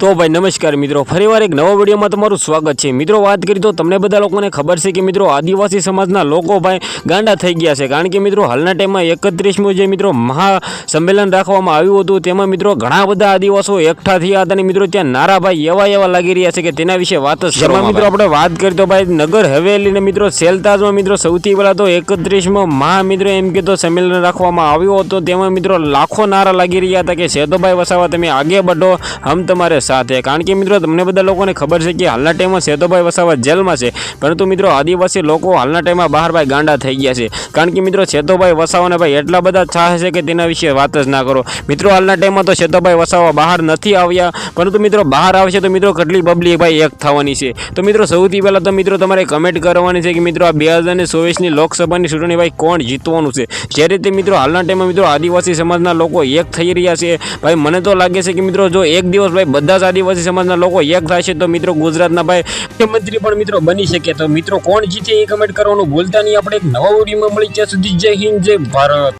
તો ભાઈ નમસ્કાર મિત્રો ફરીવાર એક નવા વિડીયોમાં તમારું સ્વાગત છે. મિત્રો વાત કરી તો તમને બધા લોકોને ખબર છે કે મિત્રો આદિવાસી સમાજના લોકો ભાઈ ગાંડા થઈ ગયા છે. કારણ કે મિત્રો હાલના ટાઈમમાં એકત્રીસમું જે મિત્રો મહા સંમેલન રાખવામાં આવ્યું હતું તેમાં મિત્રો ઘણા બધા આદિવાસીઓ એકઠા થયા હતા અને મિત્રો ત્યાં નારાભાઈ એવા એવા લાગી રહ્યા છે કે તેના વિશે વાત જ મિત્રો આપણે વાત કરી તો ભાઈ નગર હવેલીને મિત્રો સેલતાજમાં મિત્રો સૌથી પહેલાં તો એકત્રીસમાં મહા મિત્રો એમ કે તો સંમેલન રાખવામાં આવ્યું હતું. તેમાં મિત્રો લાખો નારા લાગી રહ્યા હતા કે શેતોભાઈ વસાવા તમે આગે બઢો હમ તમારે સાથે. કારણ કે મિત્રો, તમને બધા લોકોને ખબર છે કે હાલના ટાઈમમાં સેતોભાઈ વસાવા જેલમાં છે. પરંતુ મિત્રો, આદિવાસી લોકો હાલના ટાઈમમાં બહાર ભાઈ ગાંડા થઈ ગયા છે. કારણ કે મિત્રો, સેતોભાઈ વસાવાને ભાઈ એટલા બધા ચાહે છે કે તેના વિશે વાત જ ના કરો. મિત્રો, હાલના ટાઈમમાં તો સેતોભાઈ વસાવા બહાર નથી આવ્યા. પરંતુ મિત્રો, બહાર આવશે તો મિત્રો, કેટલી પબ્લિક ભાઈ એક થવાની છે. તો મિત્રો, સૌથી પહેલાં તો મિત્રો, તમારે કમેન્ટ કરવાની છે કે મિત્રો, આ બે હજાર ચોવીસની લોકસભાની ચૂંટણી ભાઈ કોણ જીતવાનું છે? જે રીતે મિત્રો, હાલના ટાઈમમાં મિત્રો, આદિવાસી સમાજના લોકો એક થઈ રહ્યા છે. ભાઈ, મને તો લાગે છે કે મિત્રો, જો એક દિવસ ભાઈ બધા જ આદિવાસી સમાજના લોકો એક થશે તો મિત્રો ગુજરાતના ભાઈ મુખ્યમંત્રી પણ મિત્રો બની શકે. તો મિત્રો કોણ જીતે એ કમેન્ટ કરવાનું ભૂલતા નહીં. આપણે એક નવા વિડીયોમાં મળી ત્યાં સુધી જય હિન્દ, જય ભારત.